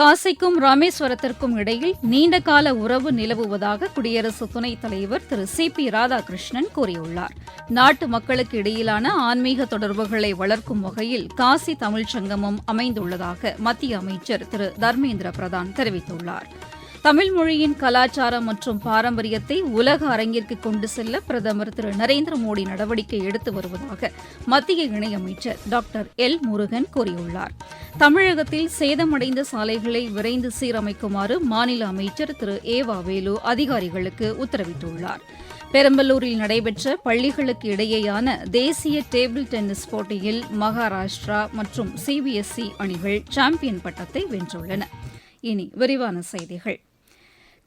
காசிக்கும் ராமேஸ்வரத்திற்கும் இடையில் நீண்டகால உறவு நிலவுவதாக குடியரசு துணைத் தலைவர் திரு சி பி ராதாகிருஷ்ணன் கூறியுள்ளார். நாட்டு மக்களுக்கு இடையிலான ஆன்மீக தொடர்புகளை வளர்க்கும் வகையில் காசி தமிழ்ச் சங்கமம் அமைந்துள்ளதாக மத்திய அமைச்சர் திரு தர்மேந்திர பிரதான் தெரிவித்துள்ளார். தமிழ் மொழியின் கலாச்சாரம் மற்றும் பாரம்பரியத்தை உலக அரங்கிற்கு கொண்டு செல்ல பிரதமர் திரு நரேந்திர மோடி நடவடிக்கை எடுத்து வருவதாக மத்திய இணையமைச்சர் டாக்டர் எல் முருகன் கூறியுள்ளார். தமிழகத்தில் சேதமடைந்த சாலைகளை விரைந்து சீரமைக்குமாறு மாநில அமைச்சர் திரு ஏவா வேலு அதிகாரிகளுக்கு உத்தரவிட்டுள்ளார். பெரம்பலூரில் நடைபெற்ற பள்ளிகளுக்கு இடையேயான தேசிய டேபிள் டென்னிஸ் போட்டியில் மகாராஷ்டிரா மற்றும் சிபிஎஸ்இ அணிகள் சாம்பியன் பட்டத்தை வென்றுள்ளன. இனி விரிவான செய்திகள்.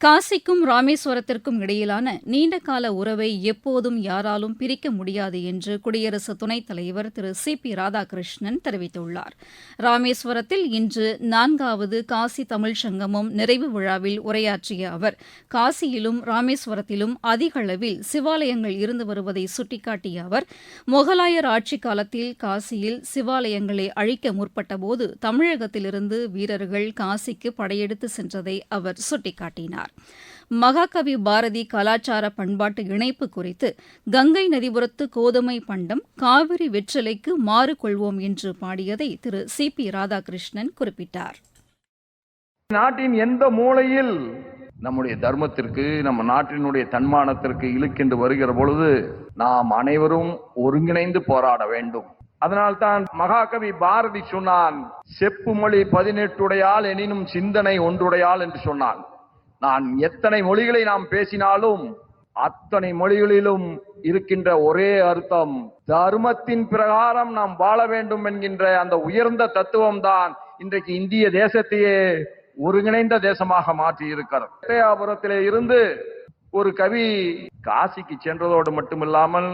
காசிக்கும் ராமேஸ்வரத்திற்கும் இடையிலான நீண்டகால உறவை எப்போதும் யாராலும் பிரிக்க முடியாது என்று குடியரசு துணைத் தலைவர் திரு சி பி ராதாகிருஷ்ணன் தெரிவித்துள்ளார். ராமேஸ்வரத்தில் இன்று நான்காவது காசி தமிழ் சங்கமம் நிறைவு விழாவில் உரையாற்றிய அவர் காசியிலும் ராமேஸ்வரத்திலும் அதிக அளவில் சிவாலயங்கள் இருந்து வருவதை சுட்டிக்காட்டிய அவர் முகலாயர் ஆட்சிக் காலத்தில் காசியில் சிவாலயங்களை அழிக்க முற்பட்டபோது தமிழகத்திலிருந்து வீரர்கள் காசிக்கு படையெடுத்து சென்றதை அவர் சுட்டிக்காட்டினார். மகாகவி பாரதி கலாச்சார பண்பாட்டு இணைப்பு குறித்து கங்கை நதிபுரத்து கோதுமை பண்டம் காவிரி வெற்றிலைக்கு மாறு கொள்வோம் என்று பாடியதை திரு சி பி ராதாகிருஷ்ணன் குறிப்பிட்டார். நாட்டின் எந்த மூலையில் நம்முடைய தர்மத்திற்கு நம்ம நாட்டினுடைய தன்மானத்திற்கு இழுக்கென்று வருகிற பொழுது நாம் அனைவரும் ஒருங்கிணைந்து போராட வேண்டும். அதனால்தான் மகாகவி பாரதி சொன்னான் செப்பு மொழி பதினெட்டுடையால் எனினும் சிந்தனை ஒன்றுடையால் என்று சொன்னான். நான் எத்தனை மொழிகளை நாம் பேசினாலும் அத்தனை மொழிகளிலும் இருக்கின்ற ஒரே அர்த்தம் தர்மத்தின் பிரகாரம் நாம் வாழ வேண்டும் என்கின்ற அந்த உயர்ந்த தத்துவம் தான் இன்றைக்கு இந்திய தேசத்தையே ஒருங்கிணைந்த தேசமாக மாற்றி இருக்கிறது எட்டயாபுரத்திலே இருந்து ஒரு கவி காசிக்கு சென்றதோடு மட்டுமில்லாமல்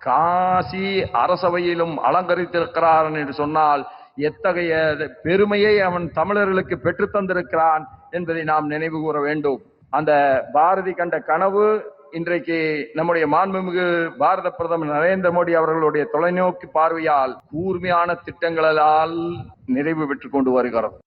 காசி அரசவையிலும் அலங்கரித்திருக்கிறார் என்று சொன்னால் எத்தகைய பெருமையை அவன் தமிழர்களுக்கு பெற்று தந்திருக்கிறான் என்பதை நாம் நினைவு கூற வேண்டும். அந்த பாரதி கண்ட கனவு இன்றைக்கு நம்முடைய மாண்புமிகு பாரத பிரதமர் நரேந்திர மோடி அவர்களுடைய தொலைநோக்கு பார்வையால் கூர்மையான திட்டங்களால் நிறைவு பெற்றுக் கொண்டு வருகிறது.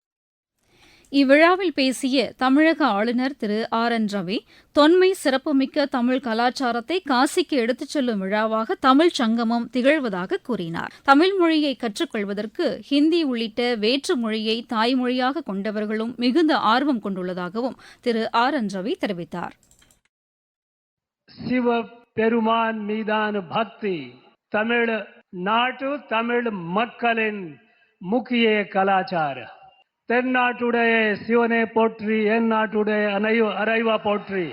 இவ்விழாவில் பேசிய தமிழக ஆளுநர் திரு ஆர் என் ரவி தொன்மை சிறப்புமிக்க தமிழ் கலாச்சாரத்தை காசிக்கு எடுத்துச் செல்லும் விழாவாக தமிழ் சங்கமம் திகழ்வதாக கூறினார். தமிழ் மொழியை கற்றுக்கொள்வதற்கு ஹிந்தி உள்ளிட்ட வேற்று மொழியை தாய்மொழியாக கொண்டவர்களும் மிகுந்த ஆர்வம் கொண்டுள்ளதாகவும் திரு ஆர் என் ரவி தெரிவித்தார். சிவ பெருமான் மீதான பக்தி தமிழ் நாட்டு தமிழ் மக்களின் முக்கிய கலாச்சாரம். தென்னாட்டுடைய சிவனை போற்றி என் நாட்டுடைய அனைவ அறைவா போற்றி.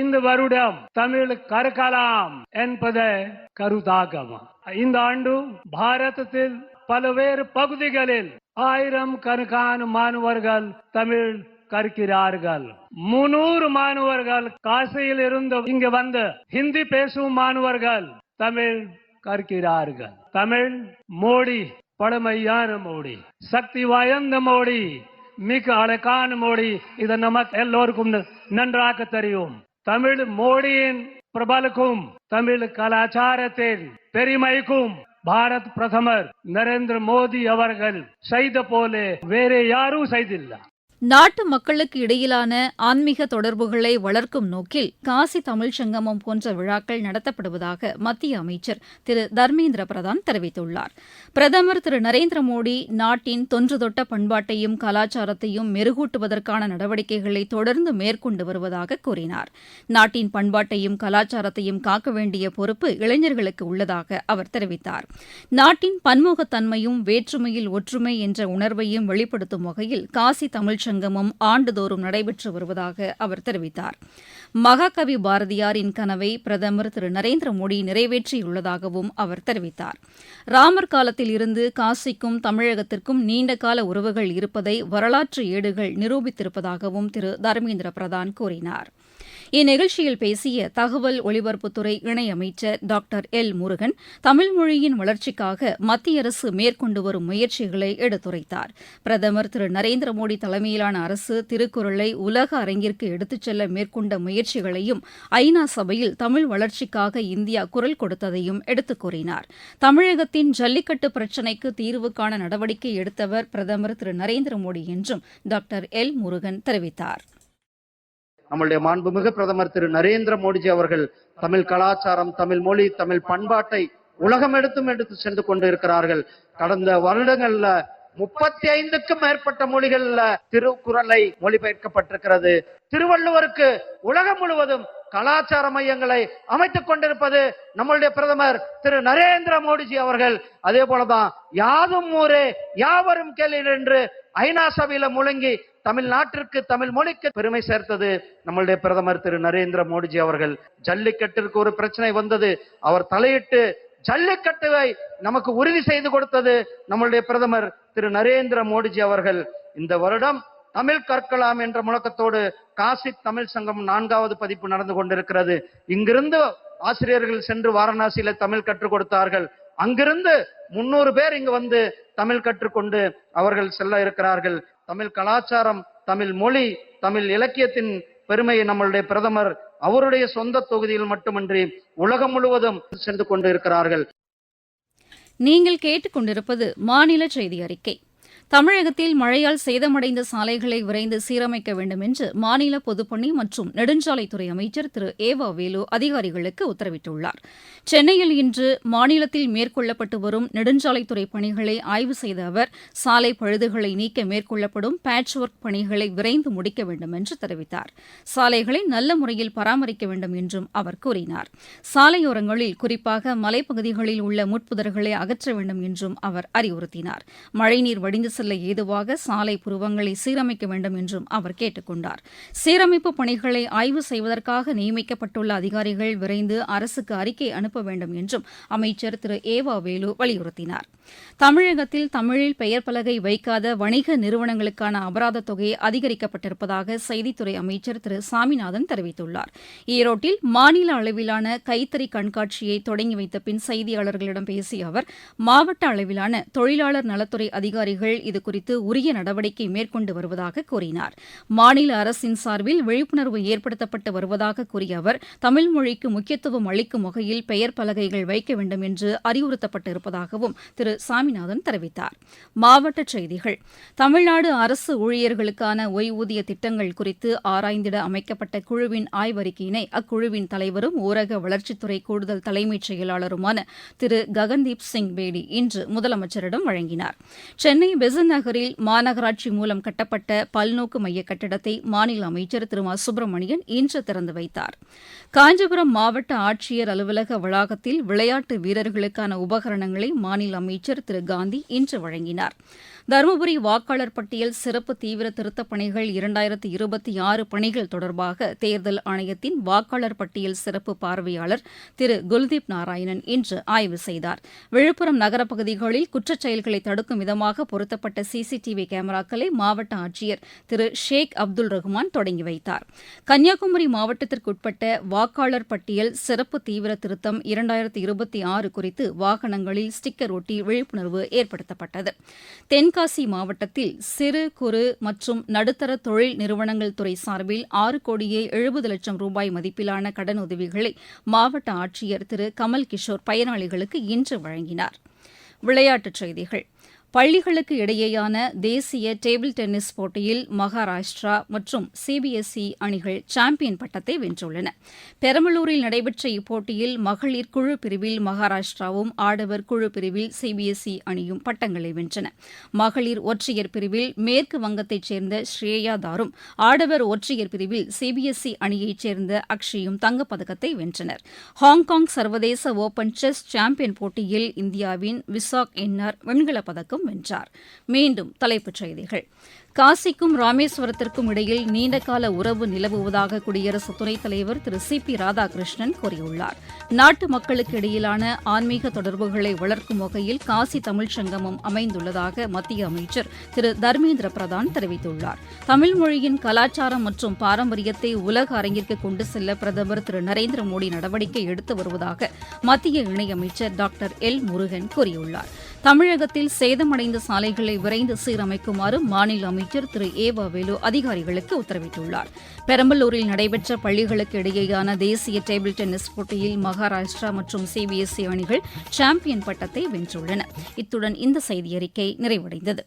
இந்த வருடம் தமிழ் கற்கலாம் என்பதை கருதாகம் இந்த ஆண்டு பாரதத்தில் பல்வேறு பகுதிகளில் ஆயிரம் கணக்கான மாணவர்கள் தமிழ் கற்கிறார்கள். முன்னூறு மாணவர்கள் காசியில் இருந்து இங்கு வந்து ஹிந்தி பேசும் மாணவர்கள் தமிழ் கற்கிறார்கள். தமிழ் மோடி பழமையான மோடி சக்தி வாய்ந்த மோடி மிக அழகான மோடி. இது நமக்கு எல்லோருக்கும் நன்றாக தெரியும். தமிழ் மோடியின் பிரபலுக்கும் தமிழ் கலாச்சாரத்தின் பெருமைக்கும் பாரத் பிரதமர் நரேந்திர மோடி அவர்கள் செய்த போல வேற யாரும் செய்தில்லை. நாட்டு மக்களுக்கு இடையிலான ஆன்மீக தொடர்புகளை வளர்க்கும் நோக்கில் காசி தமிழ் சங்கமம் போன்ற விழாக்கள் நடத்தப்படுவதாக மத்திய அமைச்சர் திரு தர்மேந்திர பிரதான் தெரிவித்துள்ளார். பிரதமர் திரு நரேந்திர மோடி நாட்டின் தொன்றுதொட்ட பண்பாட்டையும் கலாச்சாரத்தையும் மெருகூட்டுவதற்கான நடவடிக்கைகளை தொடர்ந்து மேற்கொண்டு வருவதாக கூறினார். நாட்டின் பண்பாட்டையும் கலாச்சாரத்தையும் காக்க வேண்டிய பொறுப்பு இளைஞர்களுக்கு உள்ளதாக அவர் தெரிவித்தார். நாட்டின் பன்முகத்தன்மையும் வேற்றுமையில் ஒற்றுமை என்ற உணர்வையும் வெளிப்படுத்தும் வகையில் காசி தமிழ் சங்கமம் ஆண்டுதோறும் நடைபெற்று வருவதாக அவர் தெரிவித்தார். மகாகவி பாரதியாரின் கனவை பிரதமர் திரு நரேந்திர மோடி நிறைவேற்றியுள்ளதாகவும் அவர் தெரிவித்தார். ராமர் காலத்தில் இருந்து காசிக்கும் தமிழகத்திற்கும் நீண்டகால உறவுகள் இருப்பதை வரலாற்று ஏடுகள் நிரூபித்திருப்பதாகவும் திரு தர்மேந்திர பிரதான் கூறினார். இந்நிகழ்ச்சியில் பேசிய தகவல் ஒலிபரப்புத்துறை இணையமைச்சர் டாக்டர் எல் முருகன் தமிழ் மொழியின் வளர்ச்சிக்காக மத்திய அரசு மேற்கொண்டு வரும் முயற்சிகளை எடுத்துரைத்தார். பிரதமர் திரு நரேந்திர மோடி தலைமையிலான அரசு திருக்குறளை உலக அரங்கிற்கு எடுத்துச் செல்ல மேற்கொண்ட முயற்சிகளையும் ஐநா சபையில் தமிழ் வளர்ச்சிக்காக இந்தியா குரல் கொடுத்ததையும் எடுத்துக் கூறினார். தமிழகத்தின் ஜல்லிக்கட்டு பிரச்சினைக்கு தீர்வு காண நடவடிக்கை எடுத்தவர் பிரதமர் திரு நரேந்திர மோடி என்றும் டாக்டர் எல் முருகன் தெரிவித்தார். நம்மளுடைய மாண்புமிகு பிரதமர் திரு நரேந்திர மோடிஜி அவர்கள் தமிழ் கலாச்சாரம் தமிழ் மொழி தமிழ் பண்பாட்டை உலகம் எடுத்தும் எடுத்து சென்று கொண்டு இருக்கிறார்கள் கடந்த வருடங்கள்ல முப்பத்தி ஐந்துக்கும் மேற்பட்ட மொழிகள்ல திருக்குறளை மொழிபெயர்க்கப்பட்டிருக்கிறது. திருவள்ளுவருக்கு உலகம் முழுவதும் கலாச்சார மையங்களை அமைத்துக் கொண்டிருப்பது நம்மளுடைய பிரதமர் திரு நரேந்திர மோடிஜி அவர்கள். அதே போலதான் யாதும் ஊரே யாவரும் கேளீர் என்று ஐநா சபையில முழங்கி தமிழ்நாட்டிற்கு தமிழ் மொழிக்கு பெருமை சேர்த்தது நம்மளுடைய பிரதமர் திரு. நரேந்திர மோடிஜி அவர்கள். ஜல்லிக்கட்டிற்கு ஒரு பிரச்சனை வந்தது. அவர் தலையிட்டு ஜல்லிக்கட்டுவை நமக்கு உறுதி செய்து கொடுத்தது நம்மளுடைய பிரதமர் திரு. நரேந்திர மோடிஜி அவர்கள். இந்த வருடம் தமிழ் கற்கலாம் என்ற முழக்கத்தோடு காசி தமிழ் சங்கம் நான்காவது பதிப்பு நடந்து கொண்டிருக்கிறது. இங்கிருந்து ஆசிரியர்கள் சென்று வாரணாசியில தமிழ் கற்றுக் கொடுத்தார்கள். அங்கிருந்து முன்னூறு பேர் இங்கு வந்து தமிழ் கற்றுக்கொண்டு அவர்கள் செல்ல இருக்கிறார்கள். தமிழ் கலாச்சாரம் தமிழ் மொழி தமிழ் இலக்கியத்தின் பெருமையை நம்மளுடைய பிரதமர் அவருடைய சொந்த தொகுதியில் மட்டுமின்றி உலகம் முழுவதும் சென்று கொண்டு இருக்கிறார்கள் நீங்கள் கேட்டுக்கொண்டிருப்பது மாநில செய்தி அறிக்கை. தமிழகத்தில் மழையால் சேதமடைந்த சாலைகளை விரைந்து சீரமைக்க வேண்டும் என்று மாநில பொதுப்பணி மற்றும் நெடுஞ்சாலைத்துறை அமைச்சர் திரு. ஏவா வேலு அதிகாரிகளுக்கு உத்தரவிட்டுள்ளார். சென்னையில் இன்று மாநிலத்தில் மேற்கொள்ளப்பட்டு வரும் நெடுஞ்சாலைத்துறை பணிகளை ஆய்வு செய்த அவர் சாலை பழுதுகளை நீக்க மேற்கொள்ளப்படும் பேட்ச் ஒர்க் பணிகளை விரைந்து முடிக்க வேண்டும் என்று தெரிவித்தார். சாலைகளை நல்ல முறையில் பராமரிக்க வேண்டும் என்றும் அவர் கூறினார். சாலையோரங்களில் குறிப்பாக மலைப்பகுதிகளில் உள்ள முட்புதர்களை அகற்ற வேண்டும் என்றும் அவர் அறிவுறுத்தினார். மழைநீர் வடிந்து செல்ல ஏதுவாக சாலை புருவங்களை சீரமைக்க வேண்டும் என்றும் அவர் கேட்டுக் கொண்டார் சீரமைப்பு பணிகளை ஆய்வு செய்வதற்காக நியமிக்கப்பட்டுள்ள அதிகாரிகள் விரைந்து அரசுக்கு அறிக்கை அனுப்ப வேண்டும் என்றும் அமைச்சர் திரு. ஏவா வேலு வலியுறுத்தினார். தமிழகத்தில் தமிழில் பெயர் பலகை வைக்காத வணிக நிறுவனங்களுக்கான அபராத தொகை அதிகரிக்கப்பட்டிருப்பதாக செய்தித்துறை அமைச்சர் திரு. சாமிநாதன் தெரிவித்துள்ளார். ஈரோட்டில் மாநில அளவிலான கைத்தறி கண்காட்சியை தொடங்கி வைத்த பின் செய்தியாளர்களிடம் பேசிய அவர் மாவட்ட அளவிலான தொழிலாளர் நலத்துறை அதிகாரிகள் இதுகுறித்து உரிய நடவடிக்கை மேற்கொண்டு வருவதாக கூறினார். மாநில அரசின் சார்பில் விழிப்புணர்வு ஏற்படுத்தப்பட்டு வருவதாக கூறிய அவர் தமிழ் மொழிக்கு முக்கியத்துவம் அளிக்கும் வகையில் பெயர் பலகைகள் வைக்க வேண்டும் என்று அறிவுறுத்தப்பட்டிருப்பதாகவும் திரு சாமிநாதன் தெரிவித்தார். மாவட்ட செய்திகள். தமிழ்நாடு அரசு ஊழியர்களுக்கான ஓய்வூதிய திட்டங்கள் குறித்து ஆராய்ந்திட அமைக்கப்பட்ட குழுவின் ஆய்வறிக்கையினை அக்குழுவின் தலைவரும் ஊரக வளர்ச்சித்துறை கூடுதல் தலைமைச் செயலாளருமான திரு ககன்தீப் சிங் பேடி இன்று முதலமைச்சரிடம் வழங்கினார். சென்னை பெசன்ட் பெசன் நகரில் மாநகராட்சி மூலம் கட்டப்பட்ட பல்நோக்கு மைய கட்டிடத்தை மாநில அமைச்சர் திரு மா சுப்பிரமணியன் இன்று திறந்து வைத்தார். காஞ்சிபுரம் மாவட்ட ஆட்சியர் அலுவலக வளாகத்தில் விளையாட்டு வீரர்களுக்கான உபகரணங்களை மாநில அமைச்சர் திரு காந்தி இன்று வழங்கினார். தருமபுரி வாக்காளர் பட்டியல் சிறப்பு தீவிர திருத்தப் பணிகள் இரண்டாயிரத்து இருபத்தி ஆறு பணிகள் தொடர்பாக தேர்தல் ஆணையத்தின் வாக்காளர் பட்டியல் சிறப்பு பார்வையாளர் திரு குல்தீப் நாராயணன் இன்று ஆய்வு செய்தார். விழுப்புரம் நகரப் பகுதிகளில் குற்றச் செயல்களை தடுக்கும் விதமாக பொருத்தப்பட்ட சிசிடிவி கேமராக்களை மாவட்ட ஆட்சியர் திரு ஷேக் அப்துல் ரஹ்மான் தொடங்கி வைத்தார். கன்னியாகுமரி மாவட்டத்திற்குட்பட்ட வாக்காளர் பட்டியல் சிறப்பு தீவிர திருத்தம் இரண்டாயிரத்து இருபத்தி ஆறு குறித்து வாகனங்களில் ஸ்டிக்கர் ஒட்டி விழிப்புணர்வு ஏற்படுத்தப்பட்டது. தென்காசி மாவட்டத்தில் சிறு குறு மற்றும் நடுத்தர தொழில் நிறுவனங்கள் துறை சார்பில் ஆறு கோடியே எழுபது லட்சம் ரூபாய் மதிப்பிலான கடனுதவிகளை மாவட்ட ஆட்சியர் திரு. கமல் கிஷோர் பயனாளிகளுக்கு இன்று வழங்கினார். விளையாட்டுச் செய்திகள். பள்ளிகளுக்கு இடையேயான தேசிய டேபிள் டென்னிஸ் போட்டியில் மகாராஷ்டிரா மற்றும் சிபிஎஸ்இ அணிகள் சாம்பியன் பட்டத்தை வென்றுள்ளன. பெரம்பலூரில் நடைபெற்ற இப்போட்டியில் மகளிர் குழு பிரிவில் மகாராஷ்டிராவும் ஆடவர் குழு பிரிவில் சிபிஎஸ்இ அணியும் பட்டங்களை வென்றன. மகளிர் ஒற்றையர் பிரிவில் மேற்கு வங்கத்தைச் சேர்ந்த ஸ்ரேயா தாரும் ஆடவர் ஒற்றையர் பிரிவில் சிபிஎஸ்இ அணியைச் சேர்ந்த அக்ஷயும் தங்கப்பதக்கத்தை வென்றனர். ஹாங்காங் சர்வதேச ஓபன் செஸ் சாம்பியன் போட்டியில் இந்தியாவின் விசாக் என்னார் வெண்கலப் பதக்கம் வென்றார் மீண்டும் தலைப்புச் செய்திகள். காசிக்கும் ராமேஸ்வரத்திற்கும் இடையில் நீண்டகால உறவு நிலவுவதாக குடியரசு துணைத் தலைவர் திரு சி பி ராதாகிருஷ்ணன் கூறியுள்ளார். நாட்டு மக்களுக்கு இடையிலான ஆன்மீக தொடர்புகளை வளர்க்கும் வகையில் காசி தமிழ்ச் சங்கமம் அமைந்துள்ளதாக மத்திய அமைச்சர் திரு தர்மேந்திர பிரதான் தெரிவித்துள்ளார். தமிழ் மொழியின் கலாச்சாரம் மற்றும் பாரம்பரியத்தை உலக அரங்கிற்கு கொண்டு செல்ல பிரதமர் திரு நரேந்திர மோடி நடவடிக்கை எடுத்து வருவதாக மத்திய இணையமைச்சர் டாக்டர் எல் முருகன் கூறியுள்ளார். தமிழகத்தில் சேதமடைந்த சாலைகளை விரைந்து சீரமைக்குமாறு மாநில அமைச்சர் திரு ஏ வேலு அதிகாரிகளுக்கு உத்தரவிட்டுள்ளார். பெரம்பலூரில் நடைபெற்ற பள்ளிகளுக்கு இடையேயான தேசிய டேபிள் டென்னிஸ் போட்டியில் மகாராஷ்டிரா மற்றும் சிபிஎஸ்இ அணிகள் சாம்பியன் பட்டத்தை வென்றுள்ளன. இத்துடன் இந்த செய்தியறிக்கை நிறைவடைந்தது.